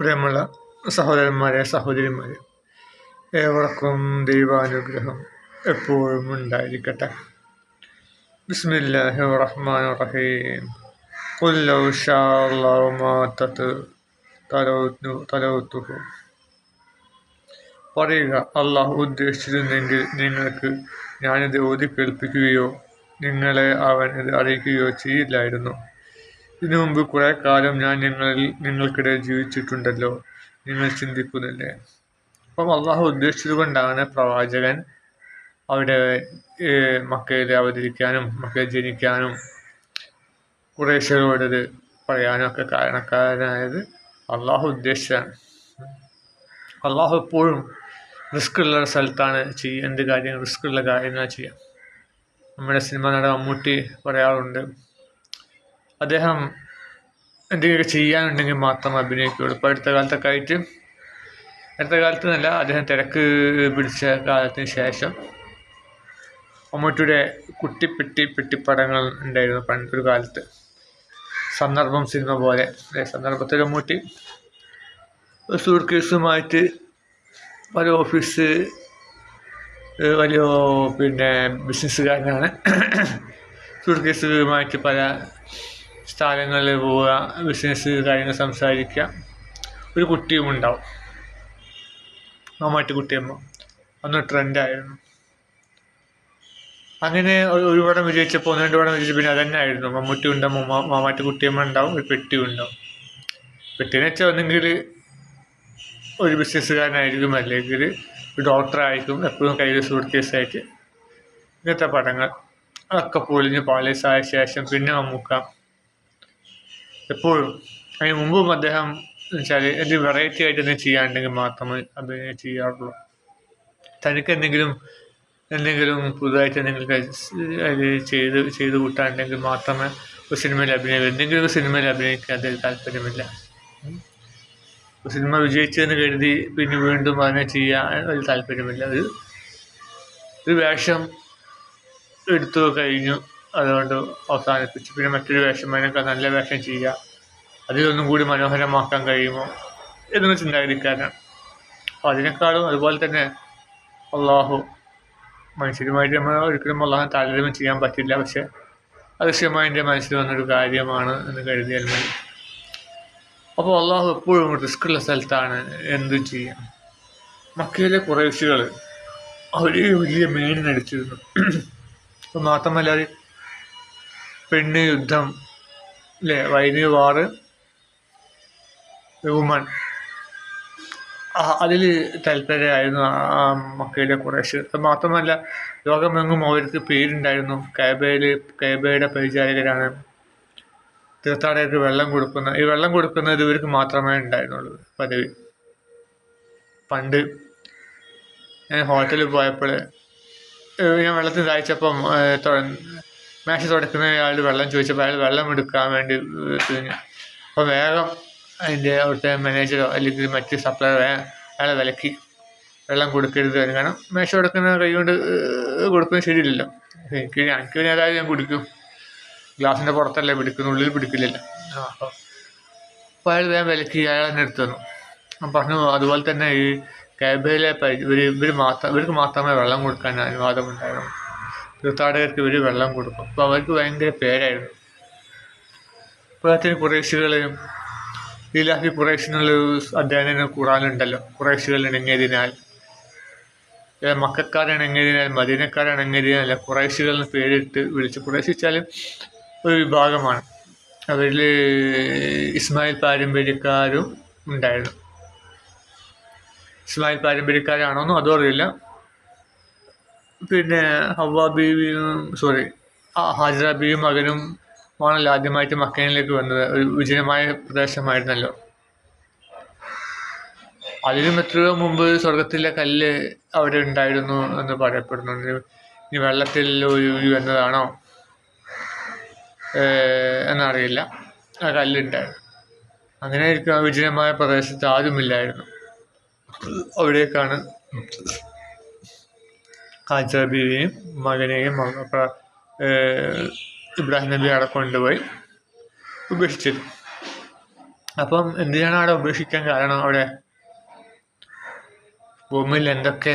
പ്രിയമുള്ള സഹോദരന്മാരെ സഹോദരിമാരെ ഏവർക്കും ദൈവാനുഗ്രഹം എപ്പോഴും ഉണ്ടായിരിക്കട്ടെ. ബിസ്മില്ലാഹി റഹ്മാൻ റഹീം. പറയുക അള്ളാഹു ഉദ്ദേശിച്ചിരുന്നെങ്കിൽ നിങ്ങൾക്ക് ഞാനിത് ഓതി കേൾപ്പിക്കുകയോ നിങ്ങളെ അവൻ ഇത് അറിയിക്കുകയോ ചെയ്യില്ലായിരുന്നു. ഇതിനു മുമ്പ് കുറെ കാലം ഞാൻ നിങ്ങളിൽ നിങ്ങൾക്കിടയിൽ ജീവിച്ചിട്ടുണ്ടല്ലോ. നിങ്ങൾ ചിന്തിക്കുന്നില്ലേ? അപ്പം അള്ളാഹു ഉദ്ദേശിച്ചത് കൊണ്ടാണ് പ്രവാചകൻ അവിടെ മക്കയിൽ അവതരിക്കാനും മക്കയിൽ ജനിക്കാനും കുറേശ്ശരോടത് പറയാനും ഒക്കെ കാരണക്കാരനായത് അള്ളാഹു ഉദ്ദേശിച്ചാണ് അള്ളാഹു എപ്പോഴും റിസ്ക് ഉള്ള സ്ഥലത്താണ് ചെയ്യുക എന്ത് കാര്യം റിസ്ക് ഉള്ള കാര്യങ്ങൾ ചെയ്യാം നമ്മുടെ സിനിമ നട മമ്മൂട്ടി പറയാറുണ്ട് അദ്ദേഹം എന്തെങ്കിലുമൊക്കെ ചെയ്യാനുണ്ടെങ്കിൽ മാത്രം അഭിനയിക്കുകയുള്ളൂ. ഇപ്പോൾ അടുത്ത കാലത്തൊക്കെ ആയിട്ട് അടുത്ത കാലത്ത് എന്നല്ല അദ്ദേഹം തിരക്ക് പിടിച്ച കാലത്തിന് ശേഷം മമ്മൂട്ടിയുടെ കുട്ടിപ്പെട്ടി പെട്ടിപ്പടങ്ങൾ ഉണ്ടായിരുന്നു പണ്ടൊരു കാലത്ത്. സന്ദർഭം സിനിമ പോലെ. സന്ദർഭത്തിൽ മമ്മൂട്ടി സൂട്ട് കേസുമായിട്ട് പല ഓഫീസ് വലിയ പിന്നെ ബിസിനസ്സുകാരനാണ് സൂട്ട് കേസുമായിട്ട് പല സ്ഥലങ്ങളിൽ പോവുക ബിസിനസ് കാര്യങ്ങൾ സംസാരിക്കുക. ഒരു കുട്ടിയും ഉണ്ടാവും. മമ്മാട്ടി കുട്ടിയമ്മ അന്ന് ട്രെൻഡായിരുന്നു അങ്ങനെ ഒരു പടം വിജയിച്ചപ്പോൾ ഒന്ന് രണ്ട് പടം വിജയിച്ചു പിന്നെ അതന്നെ ആയിരുന്നു. മമ്മൂട്ടി ഉണ്ടാവും മാമാട്ടി കുട്ടിയമ്മ ഉണ്ടാവും ഒരു പെട്ടി ഉണ്ടാവും. പെട്ടിയെന്ന് വെച്ചാൽ ഒന്നെങ്കിൽ ഒരു ബിസിനസ്സുകാരനായിരിക്കും അല്ലെങ്കിൽ ഒരു ഡോക്ടറായിരിക്കും എപ്പോഴും കയ്യിൽ സൂട്ട് കേസായിട്ട് ഇങ്ങനത്തെ പടങ്ങൾ. അതൊക്കെ പൊളിഞ്ഞ് പാളീസായ ശേഷം പിന്നെ മമ്മൂക്ക. എപ്പോഴും. അതിന് മുമ്പും അദ്ദേഹം വെച്ചാൽ ഒരു വെറൈറ്റി ആയിട്ട് എന്തെങ്കിലും ചെയ്യാനുണ്ടെങ്കിൽ മാത്രമേ അത് ചെയ്യാറുള്ളൂ. തനിക്ക് എന്തെങ്കിലും എന്തെങ്കിലും പുതുതായിട്ട് എന്തെങ്കിലും അത് ചെയ്ത് ചെയ്ത് കൂട്ടാനുണ്ടെങ്കിൽ മാത്രമേ ഒരു സിനിമയിൽ അഭിനയം എന്തെങ്കിലും ഒരു സിനിമയിൽ അഭിനയിക്കാൻ അദ്ദേഹം താല്പര്യമില്ല. സിനിമ വിജയിച്ചതെന്ന് കരുതി പിന്നെ വീണ്ടും അതിനെ ചെയ്യാൻ ഒരു താല്പര്യമില്ല. ഒരു ഒരു വേഷം എടുത്തു കഴിഞ്ഞു. അതുകൊണ്ട് അവസാനിപ്പിച്ചു. പിന്നെ മറ്റൊരു വേഷം അതിനൊക്കെ നല്ല വേഷം ചെയ്യുക. അതിലൊന്നും കൂടി മനോഹരമാക്കാൻ കഴിയുമോ എന്നൊരു ചിന്താഗതിക്കാരനാണ്. അപ്പോൾ അതിനേക്കാളും അതുപോലെ തന്നെ അള്ളാഹു മനുഷ്യരുമായിട്ട് നമ്മൾ ഒരിക്കലും അള്ളാഹു താരതമ്യം ചെയ്യാൻ പറ്റില്ല. പക്ഷെ അദൃശ്യമായി എന്റെ മനസ്സിൽ വന്നൊരു കാര്യമാണ് എന്ന് കരുതിയാൽ മതി. അപ്പോൾ അള്ളാഹു എപ്പോഴും റിസ്ക്കുള്ള സ്ഥലത്താണ് എന്തും ചെയ്യാം മക്കയിലെ കുറേശികൾ അവർ വലിയ മേനിനടിച്ചിരുന്നു അപ്പോൾ മാത്രമല്ല പെണ്ണ് യുദ്ധം അല്ലേ വൈദ്യുതി വാറ് വുമൺ അതിൽ താല്പര്യമായിരുന്നു ആ മക്കയിലെ കുറേശ്ശ്. അത് മാത്രമല്ല ലോകമെങ്ങും അവർക്ക് പേരുണ്ടായിരുന്നു. കാബയിൽ കാബയുടെ പരിചാരകരാണ്. തീർത്ഥാടകർക്ക് വെള്ളം കൊടുക്കുന്ന ഈ വെള്ളം കൊടുക്കുന്നത് ഇവർക്ക് മാത്രമേ ഉണ്ടായിരുന്നുള്ളൂ പതിവ് പണ്ട് ഞാൻ ഹോട്ടലിൽ പോയപ്പോൾ ഞാൻ വെള്ളത്തിൽ ദാഹിച്ചപ്പം മേശ തുടക്കുന്ന അയാൾ വെള്ളം ചോദിച്ചപ്പോൾ അയാൾ വെള്ളം എടുക്കാൻ വേണ്ടി അപ്പോൾ വേഗം അതിന്റെ അവിടുത്തെ മാനേജറോ അല്ലെങ്കിൽ മറ്റ് സപ്ലൈ അയാളെ വിലക്കി വെള്ളം കൊടുക്കരുത് എന്ന്. കാരണം മേശ തുടക്കുന്ന കൈ കൊണ്ട് കൊടുക്കുന്നത് ശരിയില്ലല്ലോ. എനിക്ക് എനിക്ക് പിന്നെ ഏതായാലും ഞാൻ കുടിക്കും. ഗ്ലാസിന്റെ പുറത്തല്ലേ പിടിക്കുന്നു ഉള്ളിൽ പിടിക്കില്ലല്ലോ. അപ്പോൾ അപ്പോൾ അയാൾ വേഗം വിലക്കി അയാൾ തന്നെ എടുത്തു തന്നു. പറഞ്ഞു അതുപോലെ തന്നെ ഈ കാബയിലെ ഇവർ ഇവർ മാത്രം ഇവർക്ക് മാത്രമേ വെള്ളം കൊടുക്കാൻ അനുവാദമുണ്ടായിരുന്നു തീർത്ഥാടകർക്ക് ഇവർ വെള്ളം കൊടുക്കും. അപ്പോൾ അവർക്ക് ഭയങ്കര പേരായിരുന്നു. ഇപ്പോഴത്തെ കുറേശികളെയും ലീലാഫി കുറേശിനുള്ള അദ്ദേഹത്തിന് ഖുറാനുണ്ടല്ലോ കുറേശികൾ ഇണങ്ങിയതിനാൽ മക്കാരിണങ്ങിയതിനാൽ മദീനക്കാരിണങ്ങിയതിനാൽ കുറേശികൾ എന്ന് പേരിട്ട് വിളിച്ച് കുറേശി വെച്ചാലും ഒരു വിഭാഗമാണ്. അവരിൽ ഇസ്മായിൽ പാരമ്പര്യക്കാരും ഉണ്ടായിരുന്നു. ഇസ്മായിൽ പാരമ്പര്യക്കാരാണോന്നും അതും അറിയില്ല. പിന്നെ ഹവ്വ ബീവിയും സോറി ഹാജിറ ബീവിയും മകനും ആണല്ലോ ആദ്യമായിട്ട് മക്കയിലേക്ക് വന്നത്. ഒരു വിജയമായ പ്രദേശമായിരുന്നല്ലോ. അതിനും എത്രയോ മുമ്പ് സ്വർഗത്തിലെ കല്ല് അവിടെ ഉണ്ടായിരുന്നു എന്ന് പറയപ്പെടുന്നുണ്ട് ഇനി വെള്ളത്തിൽ ഒഴുകി വന്നതാണോ? എന്നറിയില്ല. ആ കല്ലുണ്ടായിരുന്നു. അങ്ങനെ ആ വിജയമായ പ്രദേശത്ത് ആരുമില്ലായിരുന്നു. അവിടേക്കാണ് ഹാജറ ബീവിയും മകനെയും ഇബ്രാഹിം നബി അവിടെ കൊണ്ടുപോയി ഉപേക്ഷിച്ചത് അപ്പം എന്തിനാണ് അവിടെ ഉപേക്ഷിക്കാൻ കാരണം അവിടെ? ഭൂമിയിൽ എന്തൊക്കെ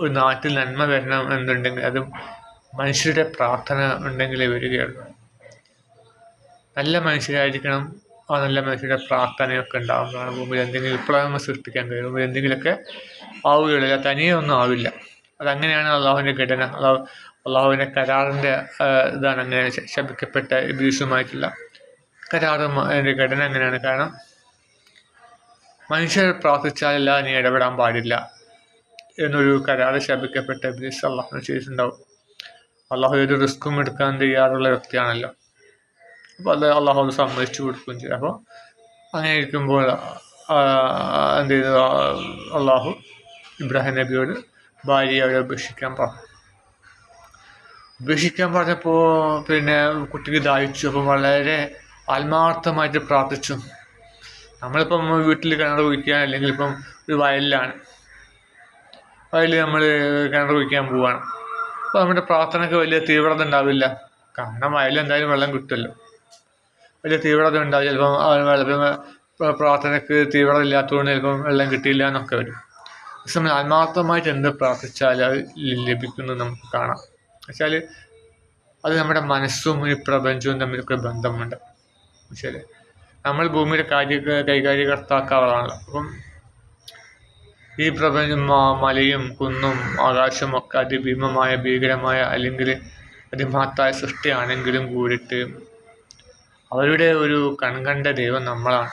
ഒരു നാട്ടിൽ നന്മ വരണം എന്നുണ്ടെങ്കിൽ അതും മനുഷ്യരുടെ പ്രാർത്ഥന ഉണ്ടെങ്കിലേ വരികയുള്ളൂ. നല്ല മനുഷ്യരായിരിക്കണം. ആ നല്ല മനുഷ്യരുടെ പ്രാർത്ഥനയൊക്കെ ഉണ്ടാകുമ്പോഴാണ് ഭൂമിയിൽ എന്തെങ്കിലും വിപ്ലവങ്ങൾ സൃഷ്ടിക്കാൻ കഴിയും ഭൂമിയിൽ എന്തെങ്കിലുമൊക്കെ ആവുകയുള്ളൂ. തനിയെ ഒന്നും ആവില്ല. അതങ്ങനെയാണ് അള്ളാഹുവിന്റെ ഘടന. അള്ളാഹു അള്ളാഹുവിന്റെ കരാറിന്റെ ഇതാണ് അങ്ങനെ ശപിക്കപ്പെട്ട ഇബ്ലീസുമായിട്ടുള്ള കരാറും അതിന്റെ ഘടന അങ്ങനെയാണ്. കാരണം മനുഷ്യർ പ്രാർത്ഥിച്ചാലില്ല നീ ഇടപെടാൻ പാടില്ല എന്നൊരു കരാറ് ശപിക്കപ്പെട്ട ഇബ്ലീസ് അള്ളാഹു ചെയ്തിട്ടുണ്ടാവും. അള്ളാഹു ഒരു റിസ്ക്കും എടുക്കാൻ തയ്യാറുള്ള വ്യക്തിയാണല്ലോ. അപ്പോൾ അത് അള്ളാഹു അത് സമ്മതിച്ചു കൊടുക്കുകയും ചെയ്യും അപ്പോൾ അങ്ങനെ ഇരിക്കുമ്പോൾ എന്ത് ചെയ്തു? അള്ളാഹു ഇബ്രാഹിം നബിയോട് ഭാര്യയെ അവിടെ ഉപേക്ഷിക്കാൻ പറഞ്ഞു ഉപേക്ഷിക്കാൻ പറഞ്ഞപ്പോൾ പിന്നെ കുട്ടിക്ക് ദാഹിച്ചു. അപ്പം വളരെ ആത്മാർത്ഥമായിട്ട് പ്രാർത്ഥിച്ചു. നമ്മളിപ്പം വീട്ടിൽ കിണർ കുഴിക്കാൻ അല്ലെങ്കിൽ ഇപ്പം ഒരു വയലിലാണ്. വയലിൽ നമ്മൾ കിണർ കുഴിക്കാൻ പോവാണ്. അപ്പോൾ നമ്മുടെ പ്രാർത്ഥനയ്ക്ക് വലിയ തീവ്രത ഉണ്ടാവില്ല. കാരണം വയലിൽ എന്തായാലും വെള്ളം കിട്ടുമല്ലോ. വലിയ തീവ്രത ഉണ്ടാവും. ചിലപ്പം പ്രാർത്ഥനയ്ക്ക് തീവ്രത ഇല്ലാത്തതുകൊണ്ട് ചിലപ്പം വെള്ളം കിട്ടിയില്ല എന്നൊക്കെ വരും. സമയം ആത്മാർത്ഥമായിട്ട് എന്ത് പ്രാർത്ഥിച്ചാൽ അത് ലഭിക്കുന്നത് നമുക്ക് കാണാം. വെച്ചാൽ അത് നമ്മുടെ മനസ്സും ഈ പ്രപഞ്ചവും തമ്മിലൊക്കെ ബന്ധമുണ്ട്. വെച്ചാൽ നമ്മൾ ഭൂമിയുടെ കാര്യ കൈകാര്യകർത്താക്കാറാണല്ലോ അപ്പം ഈ പ്രപഞ്ചം മലയും കുന്നും ആകാശവും ഒക്കെ അതിഭീമമായ ഭീകരമായ അല്ലെങ്കിൽ അതിമഹത്തായ സൃഷ്ടിയാണെങ്കിലും കൂടിയിട്ട് അവരുടെ ഒരു കൺകണ്ട ദൈവം നമ്മളാണ്.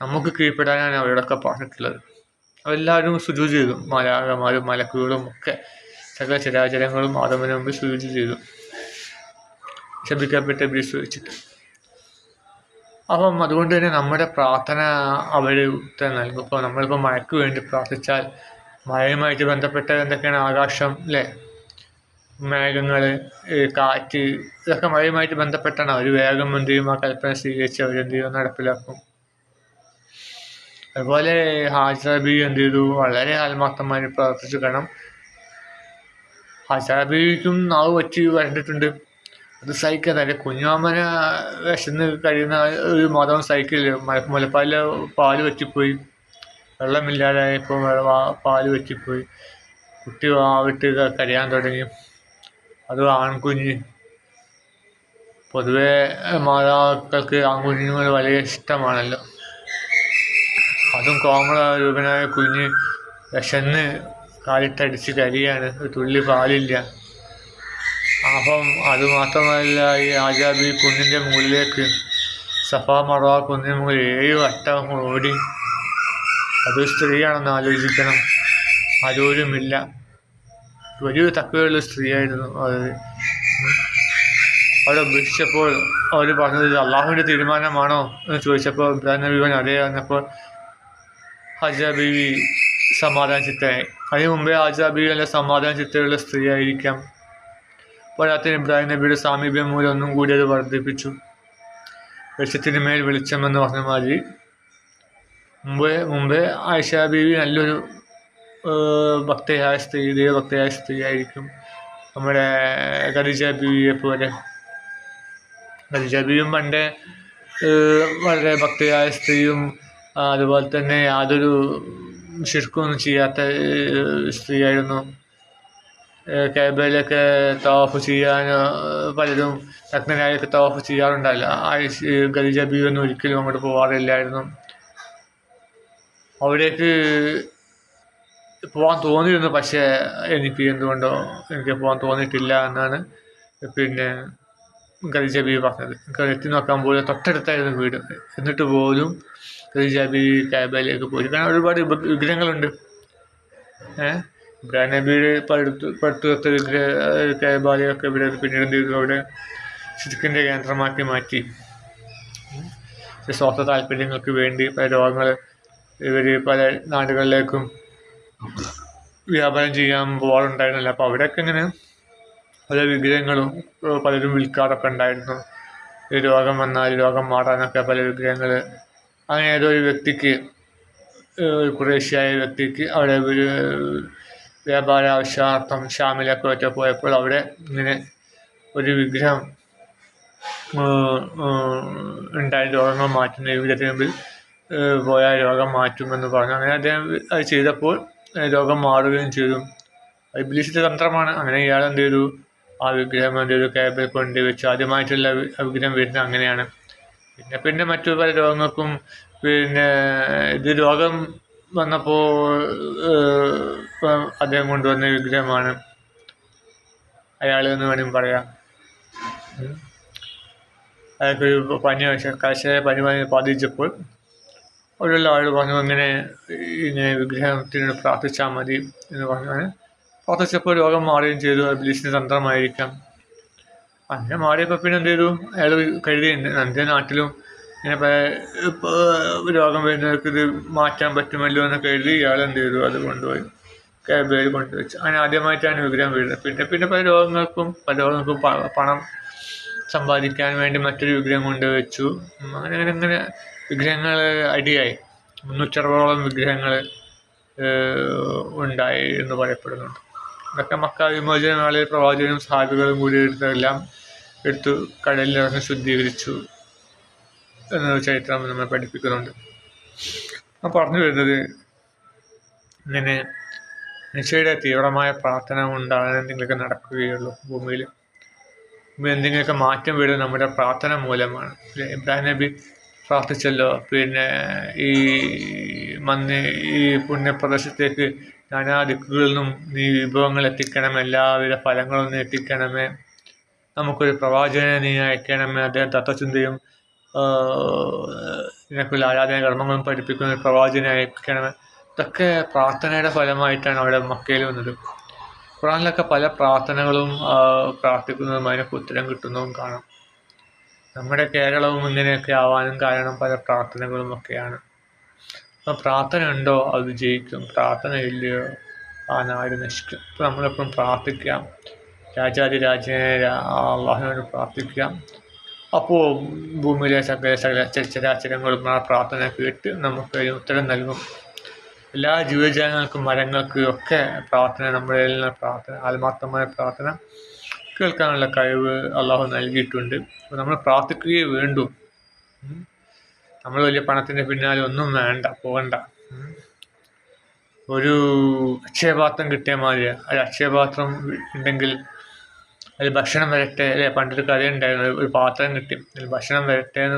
നമുക്ക് കീഴ്പ്പെടാനാണ് അവരോടൊക്കെ പറഞ്ഞിട്ടുള്ളത് അവരെല്ലാവരും സുജു ചെയ്തു. മലയാളമാരും മലക്കുകളും ഒക്കെ സകല ചരാചരങ്ങളും ആദമിന് മുമ്പ് സുജു ചെയ്തു. ശപിക്കപ്പെട്ട ബ്രീസ് വെച്ചിട്ട് അപ്പം അതുകൊണ്ട് തന്നെ നമ്മുടെ പ്രാർത്ഥന അവർ ഉത്തരം നൽകും. ഇപ്പോൾ നമ്മളിപ്പോൾ മഴയ്ക്ക് വേണ്ടി പ്രാർത്ഥിച്ചാൽ മഴയുമായിട്ട് ബന്ധപ്പെട്ട എന്തൊക്കെയാണ് ആകാശം അല്ലേ മേഘങ്ങൾ കാറ്റ് ഇതൊക്കെ മഴയുമായിട്ട് ബന്ധപ്പെട്ടാണ് അവർ വേഗം എന്ത് ചെയ്യും? ആ കൽപ്പന സ്വീകരിച്ച് അവരെന്ത് ചെയ്യും? നടപ്പിലാക്കും. അതുപോലെ ഹാജറബി എന്ത് ചെയ്തു? വളരെ ആത്മാർത്ഥമായി പ്രവർത്തിച്ചു കാരണം ഹാജറബിക്കും നാവ് വച്ച് വരണ്ടിട്ടുണ്ട്. അത് സഹിക്കാൻ തന്നെ കുഞ്ഞാമ്മനെ വിശന്ന് കഴിയുന്ന ഒരു മതം സഹിക്കില്ല. മുലപ്പാലിൽ പാൽ വറ്റിപ്പോയി. വെള്ളമില്ലാതായപ്പോൾ പാൽ വറ്റിപ്പോയി. കുട്ടി ആവിട്ട് കരയാൻ തുടങ്ങി. അത് ആൺകുഞ്ഞ്. പൊതുവേ മാതാക്കൾക്ക് ആൺകുഞ്ഞുങ്ങൾ വലിയ ഇഷ്ടമാണല്ലോ. അതും കോമള രൂപനായ കുഞ്ഞ് വിശന്ന് കാലിട്ടടിച്ച് കരിയാണ്. ഒരു തുള്ളി പാലില്ല. അപ്പം അതുമാത്രമല്ല ഈ ആജാബി കുന്നിന്റെ മുകളിലേക്ക് സഫാ മറവ കുന്നിന് മുകളിൽ ഏഴ് വട്ടം ഓടി. അത് സ്ത്രീയാണെന്ന് ആലോചിക്കണം. ആരോരുമില്ല. വലിയൊരു തക്കയുള്ള സ്ത്രീയായിരുന്നു അത്. അവിടെ ഉപേക്ഷിച്ചപ്പോൾ അവർ പറഞ്ഞത് അള്ളാഹുവിന്റെ തീരുമാനമാണോ എന്ന് ചോദിച്ചപ്പോൾ ഇബ്രാഹിം നബി അതേ ഹജ ബീവി സമാധാന ചിത്തയായി അതിനു മുമ്പേ ഹജ ബീവി നല്ല സമാധാന ചിത്തയുള്ള സ്ത്രീയായിരിക്കാം പോരാത്തിന് ഇബ്രാഹിം നബിയുടെ സാമീപ്യം മൂലം ഒന്നും കൂടി അത് വർദ്ധിപ്പിച്ചു. വെളിച്ചത്തിന് മേൽ വെളിച്ചമെന്ന് പറഞ്ഞ മാതിരി. മുമ്പേ മുമ്പേ ആയിഷ ബീവി നല്ലൊരു ഭക്തയായ സ്ത്രീ ദൈവഭക്തയായ സ്ത്രീ ആയിരിക്കും. നമ്മുടെ ഖദീജ ബീവിയെ പോലെ. ഖദീജ ബീവിയും പണ്ടേ വളരെ ഭക്തയായ സ്ത്രീയും അതുപോലെ തന്നെ യാതൊരു ശിർക്കൊന്നും ചെയ്യാത്ത സ്ത്രീയായിരുന്നു. കേബയിലൊക്കെ തവാഫ് ചെയ്യാൻ പലരും നഗ്നനായൊക്കെ തവാഫ് ചെയ്യാറുണ്ടല്ല ആയിഷ ഖദീജ ബീവി ഒന്നും ഒരിക്കലും അങ്ങോട്ട് പോകാറില്ലായിരുന്നു അവിടേക്ക് പോകാൻ തോന്നിയിരുന്നു പക്ഷേ എനിക്ക് എന്തുകൊണ്ടോ എനിക്ക് പോകാൻ തോന്നിയിട്ടില്ല എന്നാണ് പിന്നെ ഖദീജ ബീവി പറഞ്ഞത് എത്തി നോക്കാൻ പോലും തൊട്ടടുത്തായിരുന്നു വീട്. എന്നിട്ട് പോലും ബീവി കാബയിലേക്ക് പോയി കാരണം ഒരുപാട് വിഗ്രഹങ്ങളുണ്ട്. ഏഹ് ഇബ്രാഹിം നബിയുടെ പടുത്ത് പടുത്തുവത്ത കാബാലയൊക്കെ ഇവിടെ പിന്നീട് എന്ത് ചെയ്തു? അവിടെ ശിർക്കിന്റെ കേന്ദ്രമാക്കി മാറ്റി. സ്വാർത്ഥ താല്പര്യങ്ങൾക്ക് വേണ്ടി പല രോഗങ്ങൾ ഇവർ പല നാടുകളിലേക്കും വ്യാപാരം ചെയ്യാൻ പോകാറുണ്ടായിരുന്നില്ല അപ്പോൾ അവരൊക്കെ ഇങ്ങനെ പല വിഗ്രഹങ്ങളും പലരും വിൽക്കാറൊക്കെ ഉണ്ടായിരുന്നു. ഈ രോഗം വന്നാൽ രോഗം മാറാനൊക്കെ പല വിഗ്രഹങ്ങൾ അങ്ങനെ ഏതോ ഒരു വ്യക്തിക്ക് ഒരു കുറേശ്യായ വ്യക്തിക്ക് അവിടെ ഒരു വ്യാപാര ആവശ്യാർത്ഥം ഷാമിലൊക്കെ ഒറ്റ പോയപ്പോൾ അവിടെ ഇങ്ങനെ ഒരു വിഗ്രഹം ഉണ്ടായ. രോഗങ്ങൾ മാറ്റുന്ന വിഗ്രഹത്തിന് മുമ്പിൽ പോയ രോഗം മാറ്റുമെന്ന് പറഞ്ഞു. അങ്ങനെ അദ്ദേഹം അത് ചെയ്തപ്പോൾ രോഗം മാറുകയും ചെയ്തു. അത് ഇബ്ലീസിന്റെ തന്ത്രമാണ്. അങ്ങനെ ഇയാൾ എന്ത് ചെയ്തു ആ വിഗ്രഹം എന്ത് ചെയ്തു ക്യാബിൽ കൊണ്ടുവച്ചു ആദ്യമായിട്ടുള്ള വിഗ്രഹം വരുന്നത് അങ്ങനെയാണ്. പിന്നെ പിന്നെ മറ്റു പല രോഗങ്ങൾക്കും പിന്നെ ഇത് രോഗം വന്നപ്പോൾ അദ്ദേഹം കൊണ്ടുവന്ന വിഗ്രഹമാണ്. അയാൾ എന്ന് വേണമെങ്കിൽ പറയാം. അയാൾക്ക് പനി കർഷകരെ പനി ബാധിച്ചപ്പോൾ അവിടെയുള്ള ആൾ പറഞ്ഞു ഇങ്ങനെ ഇങ്ങനെ വിഗ്രഹത്തിന് പ്രാർത്ഥിച്ചാൽ മതി എന്ന് പറഞ്ഞു പ്രാർത്ഥിച്ചപ്പോൾ രോഗം മാറുകയും ചെയ്തു. ഇബ്ലീസിന്റെ തന്ത്രമായിരിക്കാം. അങ്ങനെ മാറിയപ്പോൾ പിന്നെ എന്ത് ചെയ്തു അയാൾ കരുതി എന്റെ നാട്ടിലും ഇങ്ങനെ രോഗം വരുന്നവർക്ക് ഇത് മാറ്റാൻ പറ്റുമല്ലോ എന്ന് കരുതി ഇയാൾ എന്ത് ചെയ്തു അത് കൊണ്ടുപോയി. ക്യാബേജ് കൊണ്ടുവച്ചു. അങ്ങനെ ആദ്യമായിട്ടാണ് വിഗ്രഹം വീഴുന്നത്. പിന്നെ പിന്നെ പല രോഗങ്ങൾക്കും പല രോഗങ്ങൾക്കും പണം സമ്പാദിക്കാൻ വേണ്ടി മറ്റൊരു വിഗ്രഹം കൊണ്ടുവച്ചു. അങ്ങനെ അങ്ങനെ അങ്ങനെ വിഗ്രഹങ്ങൾ അടിയായി. മുന്നൂറ്ററുപതോളം വിഗ്രഹങ്ങൾ ഉണ്ടായി എന്ന് പറയപ്പെടുന്നുണ്ട്. ഇതൊക്കെ മക്ക വിമോചന നാളിൽ പ്രവാചകനും സാധുക്കളും കൂടി എടുത്തെല്ലാം എടുത്തു കടലിലിറങ്ങി ശുദ്ധീകരിച്ചു എന്ന ചരിത്രം നമ്മെ പഠിപ്പിക്കുന്നുണ്ട്. ആ പറഞ്ഞു വരുന്നത് ഇങ്ങനെ നിശയുടെ തീവ്രമായ പ്രാർത്ഥന കൊണ്ടാണ് എന്തെങ്കിലുമൊക്കെ നടക്കുകയുള്ളൂ ഭൂമിയിൽ. എന്തെങ്കിലുമൊക്കെ മാറ്റം വരുന്നത് നമ്മുടെ പ്രാർത്ഥന മൂലമാണ്. ഇബ്രാഹിം നബി പ്രാർത്ഥിച്ചല്ലോ പിന്നെ ഈ മന്ന് ഈ പുണ്യപ്രദേശത്തേക്ക് നാനാ ദിക്കുകളിൽ നിന്നും നീ വിഭവങ്ങൾ എത്തിക്കണം എല്ലാവിധ ഫലങ്ങളും നീ എത്തിക്കണമേ. നമുക്കൊരു പ്രവാചകനെ നീ അയക്കണമേ. അദ്ദേഹം തത്വചിന്തയും നിനക്കുള്ള ആരാധന കർമ്മങ്ങളും പഠിപ്പിക്കുന്ന ഒരു പ്രവാചകനെ അയക്കണമേ. ഇതൊക്കെ പ്രാർത്ഥനയുടെ ഫലമായിട്ടാണ് അവിടെ മക്കയിൽ വന്നത്. ഖുറാനിലൊക്കെ പല പ്രാർത്ഥനകളും പ്രാർത്ഥിക്കുന്നതും അതിനൊക്കെ ഉത്തരം കിട്ടുന്നതും കാണാം. നമ്മുടെ കേരളവും ഇങ്ങനെയൊക്കെ ആവാനും കാരണം പല പ്രാർത്ഥനകളും ഒക്കെയാണ്. പ്രാർത്ഥന ഉണ്ടോ? അത് ജയിക്കും. പ്രാർത്ഥന ഇല്ലയോ? ആ നാട് നശിക്കും. അപ്പം നമ്മളെപ്പോഴും പ്രാർത്ഥിക്കാം. രാജാതി രാജനെ അള്ളാഹിനോട് പ്രാർത്ഥിക്കാം. അപ്പോൾ ഭൂമിയിലെ സകല സകല ചരാചരങ്ങളും ആ പ്രാർത്ഥന കേട്ട് നമുക്ക് ഉത്തരം നൽകും. എല്ലാ ജീവജാലങ്ങൾക്കും മരങ്ങൾക്കും ഒക്കെ പ്രാർത്ഥന നമ്മുടെ പ്രാർത്ഥന ആത്മാർത്ഥമായ പ്രാർത്ഥന കേൾക്കാനുള്ള കഴിവ് അള്ളാഹു നൽകിയിട്ടുണ്ട്. അപ്പോൾ നമ്മൾ പ്രാർത്ഥിക്കുകയേ വേണ്ടു. നമ്മൾ വലിയ പണത്തിന്റെ പിന്നാലെ ഒന്നും വേണ്ട പോകണ്ട. ഒരു അക്ഷയപാത്രം കിട്ടിയ മാതിരി ഒരു അക്ഷയപാത്രം ഉണ്ടെങ്കിൽ അതിൽ ഭക്ഷണം വരട്ടെ അല്ലെ? പണ്ടൊരു കഥയുണ്ടായിരുന്നു ഒരു പാത്രം കിട്ടി അതിൽ ഭക്ഷണം വരട്ടെ എന്ന്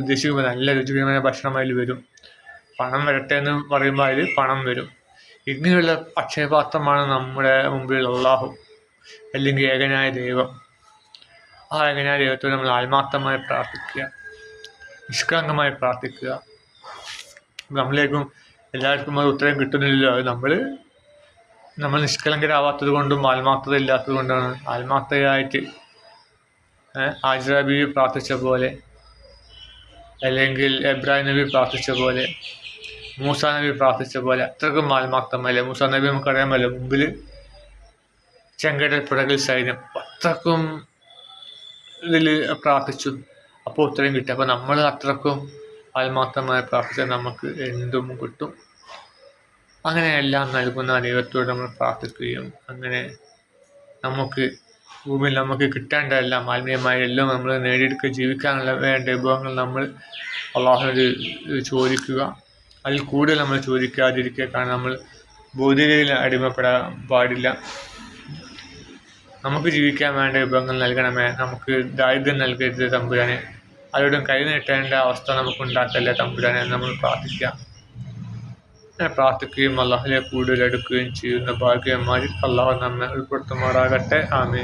ഉദ്ദേശിക്കുമ്പോൾ നല്ല രുചികരമായ ഭക്ഷണം അതിൽ വരും. പണം വരട്ടെ എന്ന് പറയുമ്പോൾ അതിൽ പണം വരും. ഇങ്ങനെയുള്ള അക്ഷയപാത്രമാണ് നമ്മുടെ മുമ്പിൽ അള്ളാഹു അല്ലെങ്കിൽ ഏകനായ ദൈവം. ആ ഏകനായ ദൈവത്തോട് നമ്മൾ ആത്മാർത്ഥമായി പ്രാർത്ഥിക്കുക. നിഷ്കളങ്കമായി പ്രാർത്ഥിക്കുക. നമ്മളേക്കും എല്ലാവർക്കും അത് ഉത്തരം കിട്ടുന്നില്ല നമ്മൾ നമ്മൾ നിഷ്കളങ്കരാവാത്തത് കൊണ്ടും ആത്മാർത്ഥത ഇല്ലാത്തത് കൊണ്ടാണ് ആത്മാർത്ഥതയായിട്ട് ആജിറ പ്രാർത്ഥിച്ച പോലെ അല്ലെങ്കിൽ എബ്രാഹിം നബി പ്രാർത്ഥിച്ച പോലെ മൂസ നബി പ്രാർത്ഥിച്ച പോലെ അത്രക്കും ആത്മാർത്ഥമല്ലേ. മൂസ നബി നമുക്കറിയാമല്ലോ മുമ്പിൽ ചെങ്കടൽ പുറകിൽ സൈന്യം അത്രക്കും ഇതിൽ പ്രാർത്ഥിച്ചു. അപ്പോൾ ഉത്തരം കിട്ടും. അപ്പോൾ നമ്മൾ അത്രക്കും ആത്മാർത്ഥമായി പ്രാർത്ഥിച്ചാൽ നമുക്ക് എന്തും കിട്ടും. അങ്ങനെ എല്ലാം നൽകുന്ന ദൈവത്തോട് നമ്മൾ പ്രാർത്ഥിക്കുകയും അങ്ങനെ നമുക്ക് ഭൂമിയിൽ നമുക്ക് കിട്ടേണ്ടതെല്ലാം ആത്മീയമായ എല്ലാം നമ്മൾ നേടിയെടുക്കുക ജീവിക്കാനുള്ള വേണ്ട വിഭവങ്ങൾ നമ്മൾ അള്ളാഹുനോട് ചോദിക്കുക. അതിൽ കൂടുതൽ നമ്മൾ ചോദിക്കാതിരിക്കുക കാരണം നമ്മൾ ഭൗതികതയിൽ അടിമപ്പെടാൻ പാടില്ല. നമുക്ക് ജീവിക്കാൻ വേണ്ട വിഭവങ്ങൾ നൽകണമേ. നമുക്ക് ദാരിദ്ര്യം നൽകരുത് തമ്പുരാനെ. ആരോടും കൈ നീട്ടേണ്ട അവസ്ഥ നമുക്ക് ഉണ്ടാക്കല്ലേ തമ്പുരാനെ നമ്മൾ പ്രാർത്ഥിക്കാം പ്രാർത്ഥിക്കുകയും അള്ളാഹിലെ കൂടുതൽ എടുക്കുകയും ചെയ്യുന്ന ഭാഗ്യന്മാരിൽ അള്ളാഹു നമ്മെ ഉൾപ്പെടുത്തുമാറാകട്ടെ. ആമേ